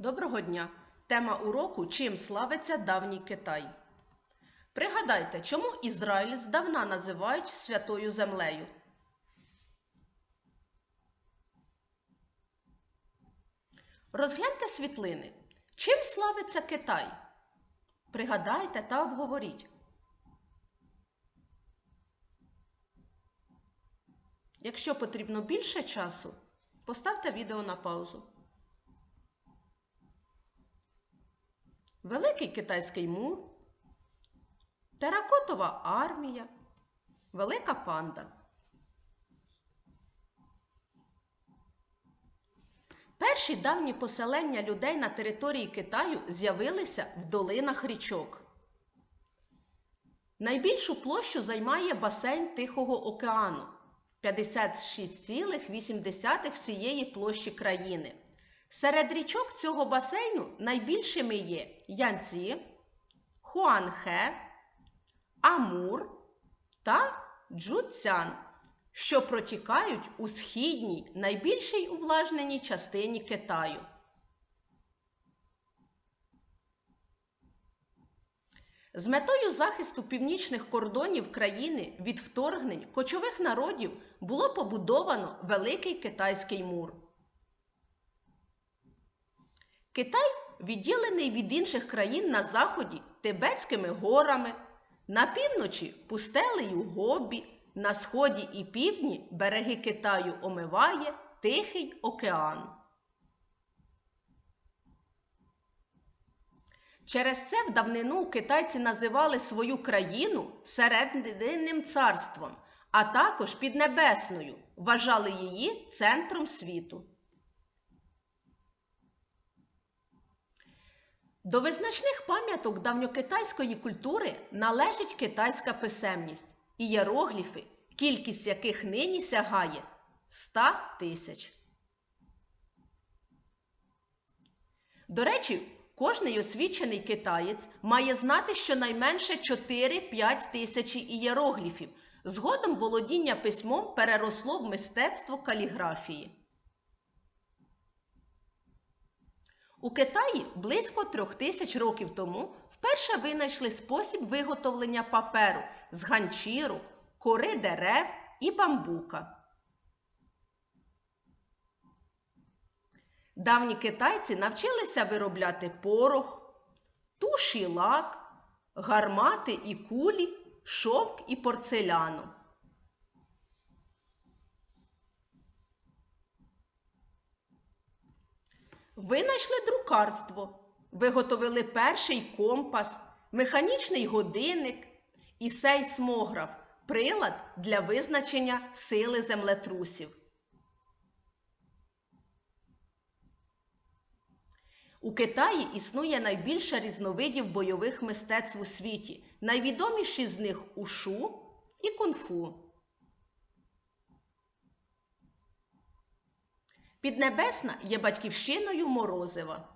Доброго дня! Тема уроку Чим славиться давній Китай. Пригадайте, чому Ізраїль здавна називають святою землею? Розгляньте світлини. Чим славиться Китай? Пригадайте та обговоріть. Якщо потрібно більше часу, поставте відео на паузу. Великий китайський мур, теракотова армія, велика панда. Перші давні поселення людей на території Китаю з'явилися в долинах річок. Найбільшу площу займає басейн Тихого океану 56,8 всієї площі країни. Серед річок цього басейну найбільшими є Янці, Хуанхе, Амур та Джуцян, що протікають у східній, найбільшій увлажненій частині Китаю. З метою захисту північних кордонів країни від вторгнень кочових народів було побудовано Великий Китайський мур. Китай відділений від інших країн на заході Тибетськими горами, на півночі пустелею Гобі, на сході і півдні береги Китаю омиває Тихий океан. Через це в давнину китайці називали свою країну Серединним царством, а також Піднебесною, вважали її центром світу. До визначних пам'яток давньокитайської культури належить китайська писемність, ієрогліфи, кількість яких нині сягає 100 тисяч. До речі, кожний освічений китаєць має знати щонайменше 4-5 тисяч ієрогліфів. Згодом володіння письмом переросло в мистецтво каліграфії. У Китаї близько трьох тисяч років тому вперше винайшли спосіб виготовлення паперу з ганчірок, кори дерев і бамбука. Давні китайці навчилися виробляти порох, туші лак, гармати і кулі, шовк і порцеляну. Винайшли друкарство, виготовили перший компас, механічний годинник і сейсмограф прилад для визначення сили землетрусів. У Китаї існує найбільше різновидів бойових мистецтв у світі. Найвідоміші з них ушу і кунг-фу. Піднебесна є батьківщиною морозива.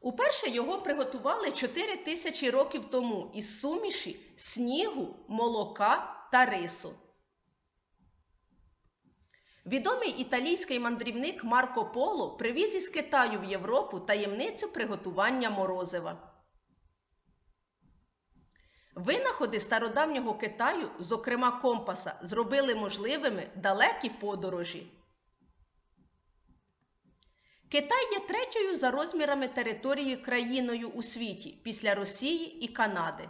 Уперше його приготували 4 тисячі років тому із суміші снігу, молока та рису. Відомий італійський мандрівник Марко Поло привіз із Китаю в Європу таємницю приготування морозива. Винаходи стародавнього Китаю, зокрема компаса, зробили можливими далекі подорожі. Китай є третьою за розмірами територією країною у світі після Росії і Канади.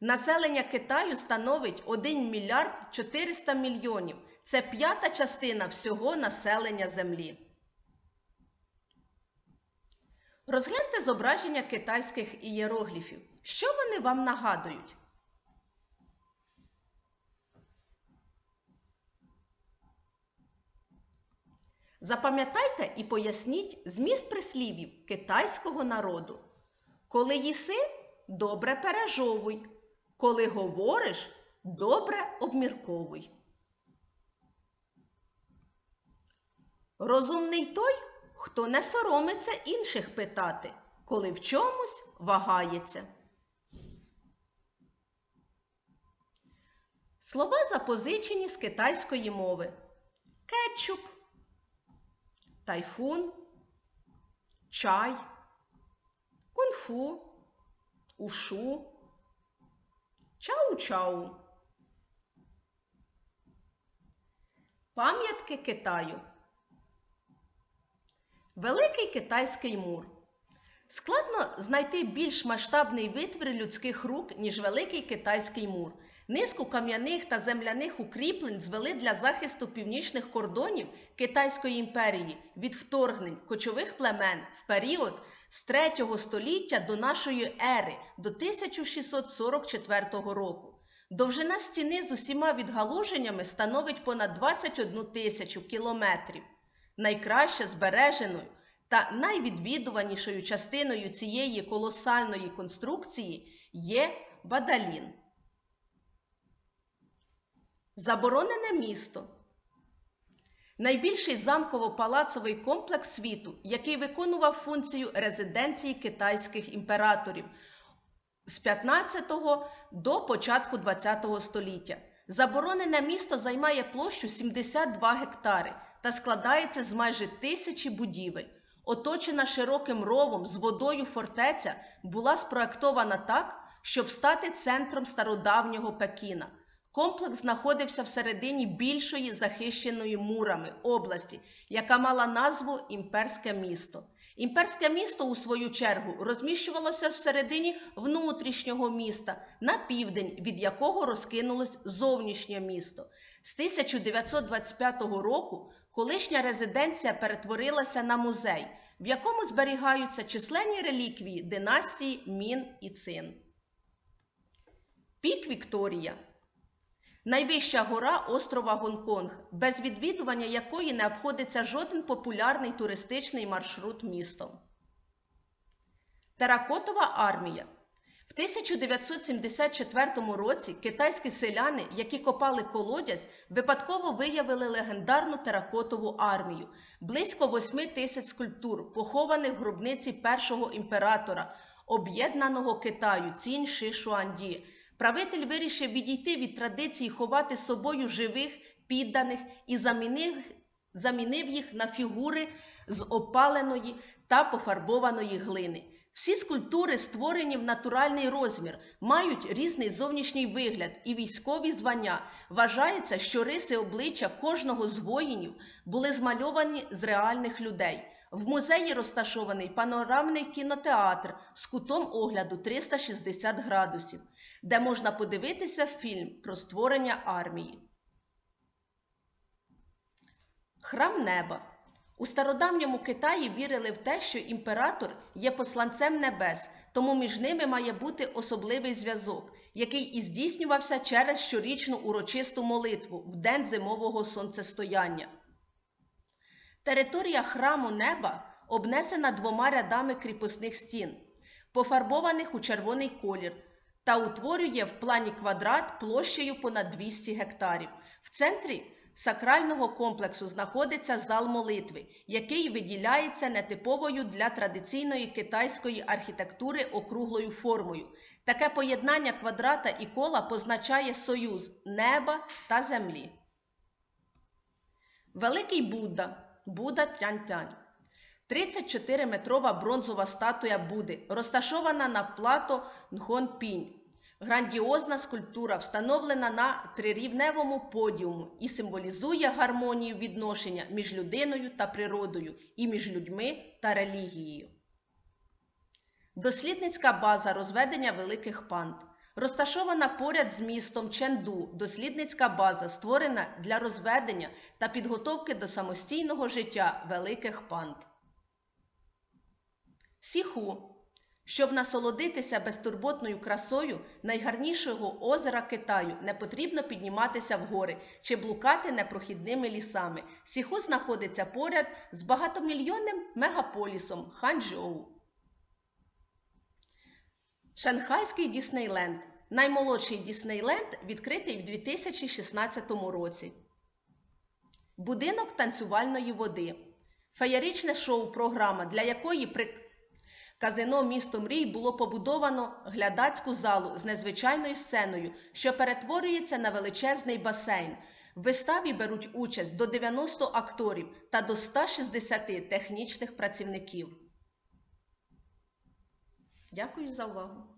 Населення Китаю становить 1 мільярд 400 мільйонів. Це п'ята частина всього населення Землі. Розгляньте зображення китайських ієрогліфів. Що вони вам нагадують? Запам'ятайте і поясніть зміст прислівів китайського народу. Коли їси, добре пережовуй. Коли говориш, добре обмірковуй. Розумний той, хто не соромиться інших питати, коли в чомусь вагається. Слова запозичені з китайської мови. Кетчуп, тайфун, чай, кунг-фу, ушу, чау-чау. Пам'ятки Китаю. Великий китайський мур. Складно знайти більш масштабний витвір людських рук, ніж Великий китайський мур. Низку кам'яних та земляних укріплень звели для захисту північних кордонів Китайської імперії від вторгнень кочових племен в період з 3 століття до нашої ери до 1644 року. Довжина стіни з усіма відгалуженнями становить понад 21 тисячу кілометрів. Найкраще збереженою та найвідвідуванішою частиною цієї колосальної конструкції є Бадалін. Заборонене місто. Найбільший замково-палацовий комплекс світу, який виконував функцію резиденції китайських імператорів з 15 до початку 20 століття. Заборонене місто займає площу 72 гектари та складається з майже тисячі будівель. Оточена широким ровом з водою фортеця була спроектована так, щоб стати центром стародавнього Пекіна. Комплекс знаходився всередині більшої захищеної мурами області, яка мала назву Імперське місто. Імперське місто, у свою чергу, розміщувалося всередині внутрішнього міста, на південь, від якого розкинулось зовнішнє місто. З 1925 року колишня резиденція перетворилася на музей, в якому зберігаються численні реліквії династії Мін і Цин. Пік Вікторія Найвища гора острова Гонконг, без відвідування якої не обходиться жоден популярний туристичний маршрут містом. Теракотова армія. В 1974 році китайські селяни, які копали колодязь, випадково виявили легендарну теракотову армію, близько 8 тисяч скульптур, похованих в гробниці першого імператора об'єднаного Китаю Цінь Ши Шуанді. Правитель вирішив відійти від традиції ховати з собою живих підданих і замінив, замінив їх на фігури з опаленої та пофарбованої глини. Всі скульптури, створені в натуральний розмір, мають різний зовнішній вигляд і військові звання. Вважається, що риси обличчя кожного з воїнів були змальовані з реальних людей. В музеї розташований панорамний кінотеатр з кутом огляду 360 градусів, де можна подивитися фільм про створення армії. Храм неба. У стародавньому Китаї вірили в те, що імператор є посланцем небес, тому між ними має бути особливий зв'язок, який і здійснювався через щорічну урочисту молитву в день зимового сонцестояння. Територія храму неба обнесена двома рядами кріпосних стін, пофарбованих у червоний колір, та утворює в плані квадрат площею понад 200 гектарів. В центрі сакрального комплексу знаходиться зал молитви, який виділяється нетиповою для традиційної китайської архітектури округлою формою. Таке поєднання квадрата і кола позначає союз неба та землі. Великий Будда Будда Тянь-Тянь. 34-метрова бронзова статуя Буди, розташована на плато Нхон-Пінь. Грандіозна скульптура встановлена на трирівневому подіуму і символізує гармонію відношення між людиною та природою і між людьми та релігією. Дослідницька база розведення великих панд. Розташована поряд з містом Ченду, дослідницька база створена для розведення та підготовки до самостійного життя великих панд. Сіху. Щоб насолодитися безтурботною красою найгарнішого озера Китаю, не потрібно підніматися в гори чи блукати непрохідними лісами. Сіху знаходиться поряд з багатомільйонним мегаполісом Ханчжоу. Шанхайський Діснейленд. Наймолодший Діснейленд відкритий в 2016 році. Будинок танцювальної води. Феєричне шоу-програма, для якої при казино місто Мрій було побудовано глядацьку залу з незвичайною сценою, що перетворюється на величезний басейн. В виставі беруть участь до 90 акторів та до 160 технічних працівників. Дякую за увагу!